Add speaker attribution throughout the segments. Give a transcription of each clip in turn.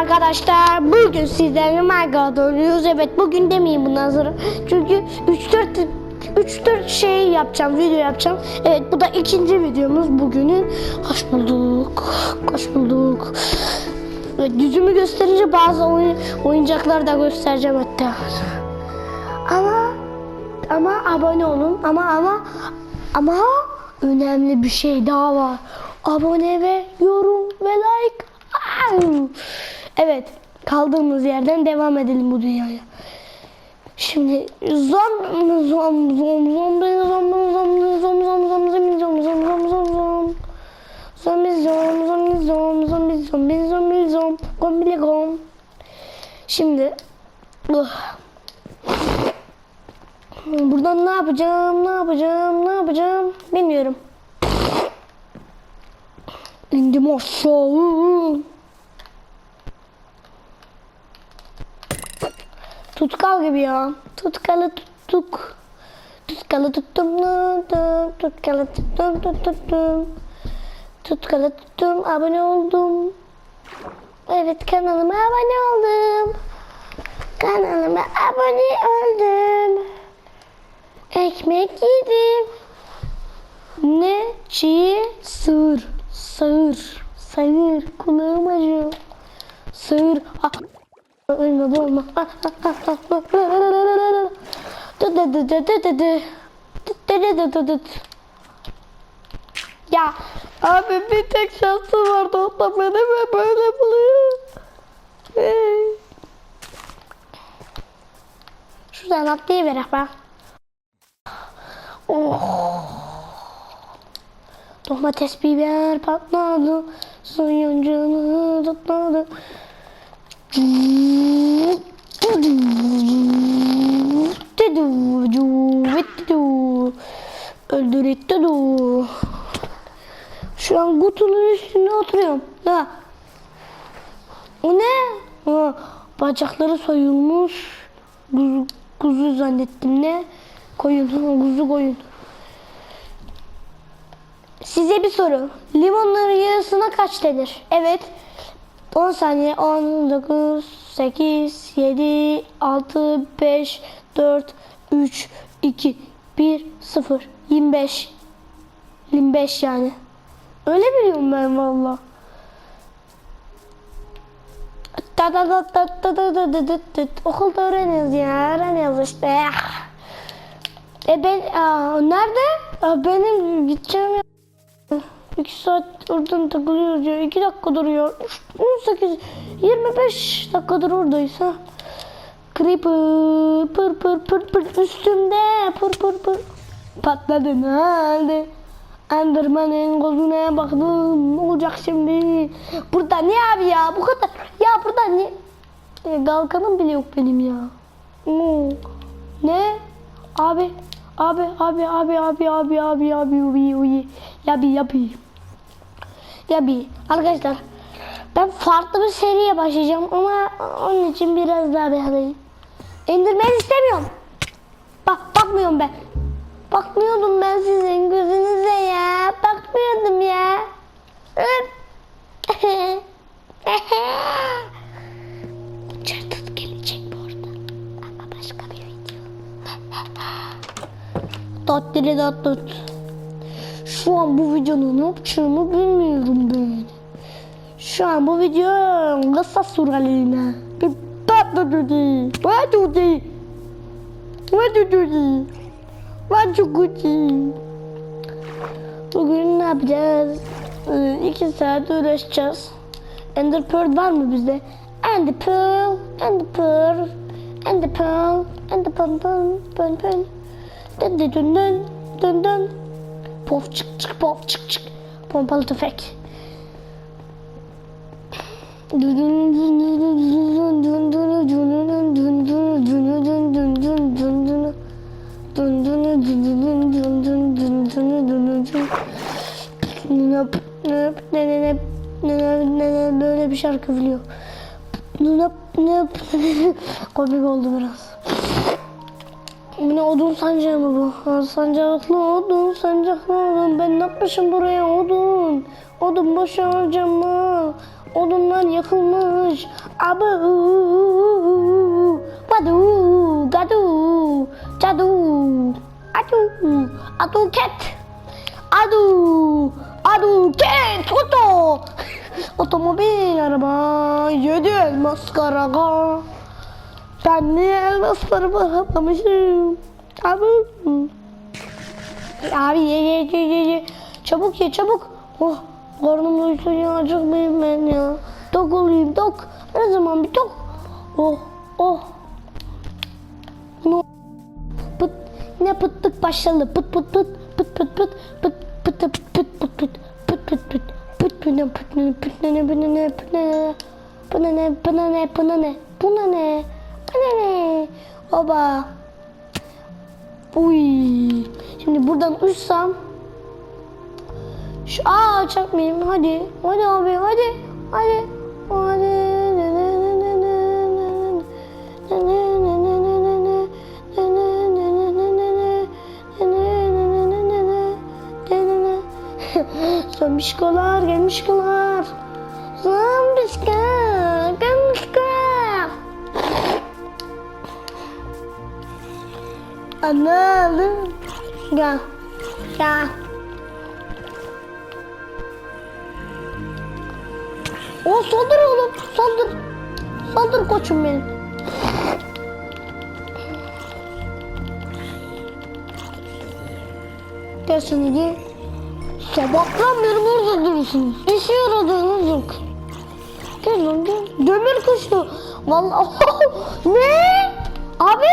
Speaker 1: arkadaşlar. Bugün sizlerle Minecraft oynuyoruz. Evet bugün demeyeyim bundan sonra. Çünkü 3-4 3-4 şey yapacağım, video yapacağım. Evet bu da ikinci videomuz bugünün. Hoş bulduk. Hoş bulduk. Evet, yüzümü gösterince bazı oyun, oyuncaklar da göstereceğim hatta. Ama ama abone olun. Ama ama ama önemli bir şey daha var. Abone ve yorum ve like. Au! Evet, kaldığımız yerden devam edelim bu dünyaya. Şimdi zom zom zom zom zom zom zom zom zom zom zom zom zom zom zom zom zom Zombi zom zombi zom zombi zombi zombi zom gombili gom. Şimdi uh. Buradan ne yapacağım, ne yapacağım, ne yapacağım bilmiyorum. İndim aşağı. Tutkal gibi ya. Tutkalı tuttuk. Tutkalı tuttum. Tutkalı tuttum. tut- Tuttum. Tutkalı tuttum. Abone oldum. Evet kanalıma abone oldum. Kanalıma abone oldum. Ekmek yedim. Ne? Çiğ sığır. Sığır. Sığır. Kulağım acıyor. Sığır. Ah. Ölme boğulma. Ya abi bir tek şansı vardı o da beni ve böyle buluyor. Hey. Şuradan atlayıverek ben. Oh. Domates biber patladı. Suyuncunu tutmadı. Öldürüttü. Şu an kutunun üstünde oturuyorum. Ha. O ne? Ha, bacakları soyulmuş. Kuzu, kuzu zannettim ne? Koyun, kuzu koyun. Size bir soru. Limonların yarısına kaç denir? Evet. 10 saniye. 10, 9, 8, 7, 6, 5, 4, 3, 2, 1, 0. 25. 25 yani. Öyle biliyorum ben valla. Da da da da da da da da da da. Okulda öğreniyoruz ya. Öğreniyoruz işte. E ben aa, nerede? Aa, benim gideceğim ya. 2 saat oradan takılıyoruz ya. 2 dakika duruyor. 18 25 dakikadır oradaysa. Creeper pır pır pır pır üstümde pır pır pır. Patladı ne halde? Enderman'ın gözüne baktım. Olacak şimdi? Burada ne abi ya? Bu kadar. Ya burada ne? E, kalkanım bile yok benim ya. Hmm. Ne? Abi. Abi abi abi abi abi abi abi uy uy. Yabi yabi. Yabi. Arkadaşlar ben farklı bir seriye başlayacağım ama onun için biraz daha bekleyin. Enderman istemiyorum. Bak bakmıyorum ben. Bakmıyordum ben sizin gözünüze ya. Bakmıyordum ya. Öp. Çartıt gelecek bu arada. Ama başka bir video. Tatlili tatlıt. Şu an bu videonun ne yapacağımı bilmiyorum ben. Şu an bu video kısa süreliğine. Tatlı dedi. What do they? What do they? Bugün ne yapacağız? Ee, iki saat uğraşacağız. Ender Pearl var mı bizde? Ender Pearl, Ender Pearl, Ender Pearl, Ender Pearl, Pearl, Pearl, Pearl. Dın dın dın dın dın dın. Pof çık çık pof çık çık. Pompalı tüfek. böyle bir şarkı biliyor. Komik oldu biraz. Ha, sancaklı odun, sancaklı odun. Ben ne yapmışım buraya odun? Odun boşa harcama. odunlar yakılmış. Abu, badu, gadu, cadu, adu, adu ket, adu, adu ket, oto. Otomobil araba, yedi elmas karaga. Ben niye elmasları bırakamışım? Abi. Abi ye ye ye ye ye. Çabuk ye çabuk. Oh karnım doysun ya acıkmayayım ben ya. Tok olayım tok. Her zaman bir tok. Oh oh. No. Pıt. Ne pıttık başladı. Pıt pıt pıt. Pıt pıt pıt. Pıt pıt pıt pıt pıt pıt. Pıt pıt pıt. Pıt pıt ne pıt ne pıt ne ne pıt ne ne pıt ne. Pıt ne ne pıt ne ne pıt ne ne. Bu ne ne. Bu ne ne. Oba. Uy. Şimdi buradan uçsam. Şu aa çakmayayım hadi. Hadi abi hadi. Hadi. Hadi. Zombişkolar gelmişkolar. Zombişkolar gelmişkolar. Anladım. Gel. Gel. O saldır oğlum. Saldır. Saldır koçum benim. Seni gel. Sabahtan beri burada durursunuz. İşe yaradığınız yok. Gel lan gel. Demir kuşu. Vallahi ne? Abi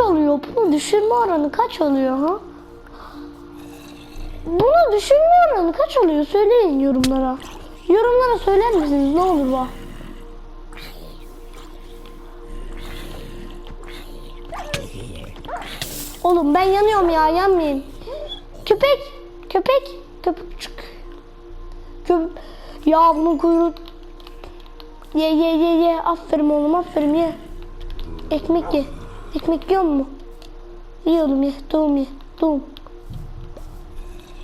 Speaker 1: oluyor? Bunu düşürme oranı kaç oluyor ha? Bunu düşürme oranı kaç oluyor? Söyleyin yorumlara. Yorumlara söyler misiniz? Ne olur bak. Oğlum ben yanıyorum ya yanmayayım. Köpek. Köpek. Köpekçük. Köp ya bunun kuyruğu. Ye ye ye ye. Aferin oğlum aferin ye. Ekmek ye. Ekmek yiyor mu? Oğlum ye. Doğum ye. Doğum.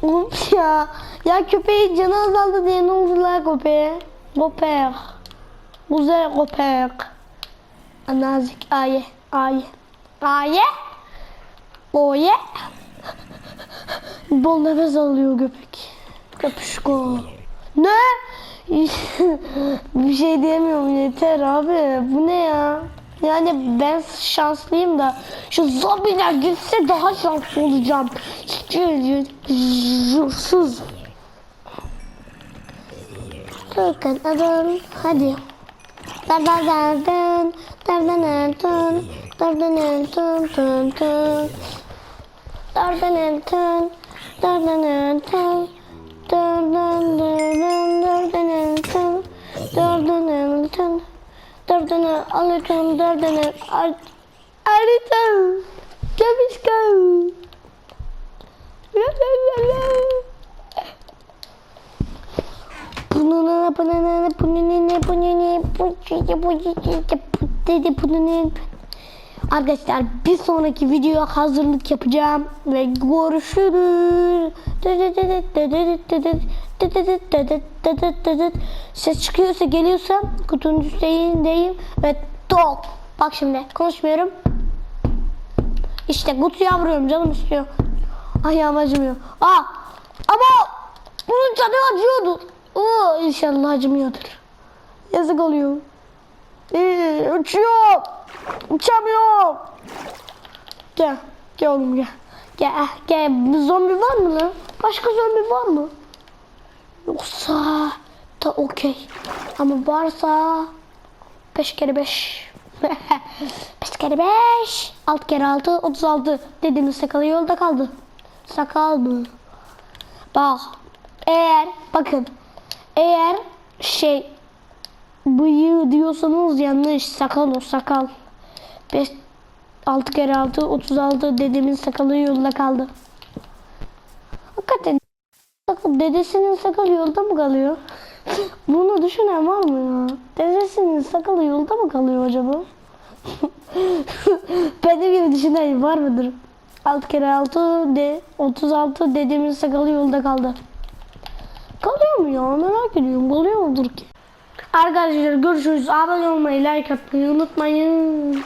Speaker 1: Oğlum ya. Ya köpeğin canı azaldı diye ne oldu la köpeğe? Köpek. Güzel köpek. Nazik aye. Aye. Aye. Oye. Bol nefes alıyor köpek. Köpüşko. Ne? Bir şey diyemiyorum yeter abi. Bu ne ya? Yani ben şanslıyım da şu zombiler gitse daha şanslı olacağım. Sız. Bakın adam hadi. Dardan dardan dardan ertun dardan ertun tun tun dardan ertun dardan ertun dardan dardan dardan ertun dardan ertun döner, alacağım der döner, arayacağım, çalışacağım. Bunu ne bunu ne bunu ne ne bunu ne bu çiçe bu çiçe dedi bunu ne Arkadaşlar bir sonraki videoya hazırlık yapacağım ve görüşürüz. Ses çıkıyorsa geliyorsa kutunun üstündeyim ve dol. Bak şimdi konuşmuyorum. İşte kutuya vuruyorum canım istiyor. Ayağım acımıyor. Aa ama bunun canı acıyordu. Oo, inşallah acımıyordur. Yazık oluyor. Ee, uçuyor. Uçamıyorum. Gel. Gel oğlum gel. Gel gel. Zombi var mı lan? Başka zombi var mı? Yoksa da okey. Ama varsa 5 kere 5. 5 kere 5. 6 kere 6 36. Dediğimiz sakalı yolda kaldı. Sakal mı? Bak. Eğer bakın. Eğer şey bıyığı diyorsanız yanlış. Sakal o sakal. 5 6 kere 6 36 dedemin sakalı yolda kaldı. Hakikaten sakal, dedesinin sakalı yolda mı kalıyor? Bunu düşünen var mı ya? Dedesinin sakalı yolda mı kalıyor acaba? Benim gibi düşünen var mıdır? 6 kere 6 de 36 dedemin sakalı yolda kaldı. Kalıyor mu ya? Merak ediyorum. Kalıyor mudur ki? Arkadaşlar görüşürüz. Abone olmayı, like atmayı unutmayın.